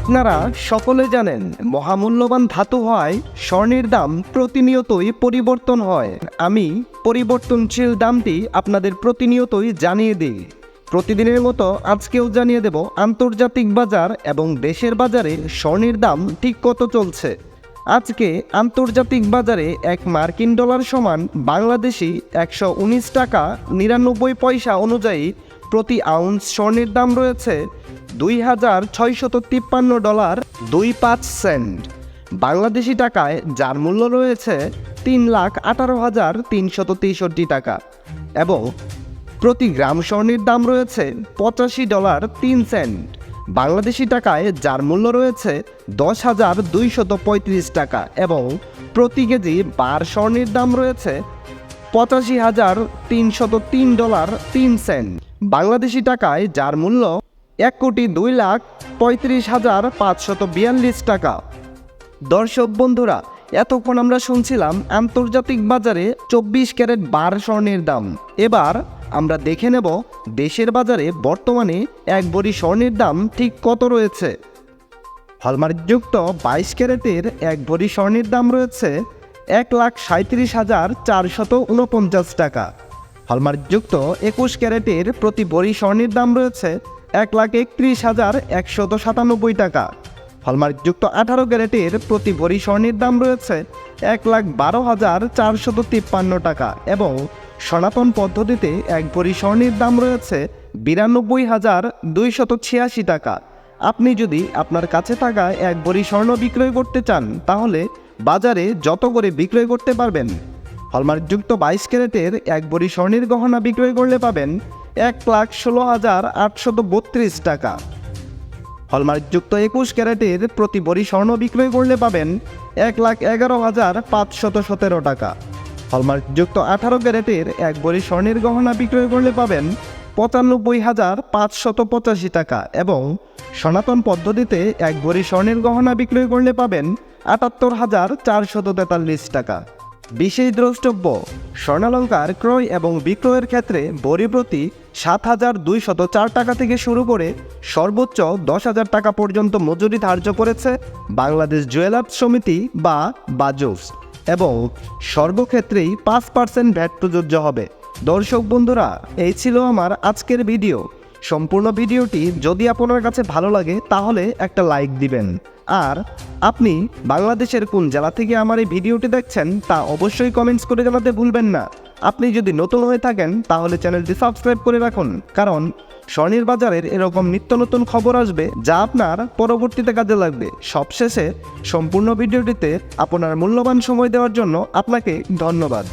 আপনারা সকলে জানেন, মহামূল্যবান ধাতু হয় স্বর্ণের দাম প্রতিনিয়তই পরিবর্তন হয়। আমি পরিবর্তনশীল দামটি আপনাদের প্রতিনিয়তই জানিয়ে দিই। প্রতিদিনের মতো আজকেও জানিয়ে দেব আন্তর্জাতিক বাজার এবং দেশের বাজারে স্বর্ণের দাম ঠিক কত চলছে। আজকে আন্তর্জাতিক বাজারে এক মার্কিন ডলার সমান বাংলাদেশি একশো উনিশ টাকা নিরানব্বই পয়সা অনুযায়ী প্রতি আউন্স স্বর্ণের দাম রয়েছে দুই হাজার ছয়শত তিপ্পান্ন ডলার দুই পাঁচ সেন্ট। বাংলাদেশি টাকায় যার মূল্য রয়েছে তিন লাখ আঠারো হাজার তিনশত তেষট্টি টাকা এবং প্রতি গ্রাম স্বর্ণের দাম রয়েছে পঁচাশি ডলার তিন সেন্ট। বাংলাদেশি টাকায় যার মূল্য রয়েছে দশ হাজার দুইশত পঁয়ত্রিশ টাকা এবং প্রতি কেজি বার স্বর্ণের দাম রয়েছে পঁচাশি হাজার তিনশত তিন ডলার তিন সেন্ট। বাংলাদেশি টাকায় যার মূল্য এক কোটি দুই লাখ পঁয়ত্রিশ হাজার পাঁচশত বিয়াল্লিশ টাকা। দর্শক বন্ধুরা, এতক্ষণ আমরা শুনছিলাম আন্তর্জাতিক বাজারে চব্বিশ ক্যারেট বার স্বর্ণের দাম। এবার আমরা দেখে নেব দেশের বাজারে বর্তমানে এক বড়ি স্বর্ণের দাম ঠিক কত রয়েছে। হলমার্কযুক্ত বাইশ ক্যারেটের এক ভরি স্বর্ণের দাম রয়েছে এক লাখ সাঁত্রিশ হাজার চারশত উনপঞ্চাশ টাকা। হলমার্কযুক্ত একুশ ক্যারেটের প্রতি ভরি স্বর্ণের দাম রয়েছে এক লাখ একত্রিশ হাজার একশত সাতানব্বই টাকা। হলমার্কযুক্ত আঠারো ক্যারেটের প্রতি ভরি স্বর্ণের দাম রয়েছে এক লাখ বারো হাজার চারশত তিপ্পান্ন টাকা এবং সনাতন পদ্ধতিতে এক ভরি স্বর্ণের দাম রয়েছে বিরানব্বই হাজার দুইশত ছিয়াশি টাকা। আপনি যদি আপনার কাছে থাকা এক ভরি স্বর্ণ বিক্রয় করতে চান, তাহলে বাজারে যত করে বিক্রয় করতে পারবেন, হলমার্কযুক্ত বাইশ ক্যারেটের এক ভরি স্বর্ণের গহনা বিক্রয় করলে পাবেন এক লাখ ষোলো হাজার আটশত বত্রিশ টাকা। হলমার্কযুক্ত একুশ ক্যারেটের প্রতি ভরি স্বর্ণ বিক্রয় করলে পাবেন এক লাখ এগারো হাজার পাঁচশত সতেরো টাকা। হলমার্কযুক্ত আঠারো ক্যারেটের এক ভরি স্বর্ণের গহনা বিক্রয় করলে পাবেন পঁচানব্বই হাজার পাঁচশত পঁচাশি টাকা এবং সনাতন পদ্ধতিতে এক ভরি স্বর্ণের গহনা বিক্রয় করলে পাবেন আটাত্তর হাজার চারশত তেতাল্লিশ টাকা। বিশেষ দ্রষ্টব্য স্বর্ণালঙ্কার ক্রয় এবং বিক্রয়ের ক্ষেত্রে বড়ি প্রতি সাত হাজার দুইশত চার টাকা থেকে শুরু করে সর্বোচ্চ দশ হাজার টাকা পর্যন্ত মজুরি ধার্য করেছে বাংলাদেশ জুয়েলার্স সমিতি বা বাজুস এবং সর্বক্ষেত্রেই পাঁচ পার্সেন্ট ভ্যাট প্রযোজ্য হবে। দর্শক বন্ধুরা, এই ছিল আমার আজকের ভিডিও। সম্পূর্ণ ভিডিওটি যদি আপনার কাছে ভালো লাগে, তাহলে একটা লাইক দিবেন। আর আপনি বাংলাদেশের কোন জেলা থেকে আমার এই ভিডিওটি দেখছেন, তা অবশ্যই কমেন্টস করে জানাতে ভুলবেন না। আপনি যদি নতুন হয়ে থাকেন, তাহলে চ্যানেলটি সাবস্ক্রাইব করে রাখুন। কারণ স্বর্ণের বাজারের এরকম নিত্য নতুন খবর আসবে, যা আপনার পরবর্তীতে কাজে লাগবে। সবশেষে সম্পূর্ণ ভিডিওটিতে আপনার মূল্যবান সময় দেওয়ার জন্য আপনাকে ধন্যবাদ।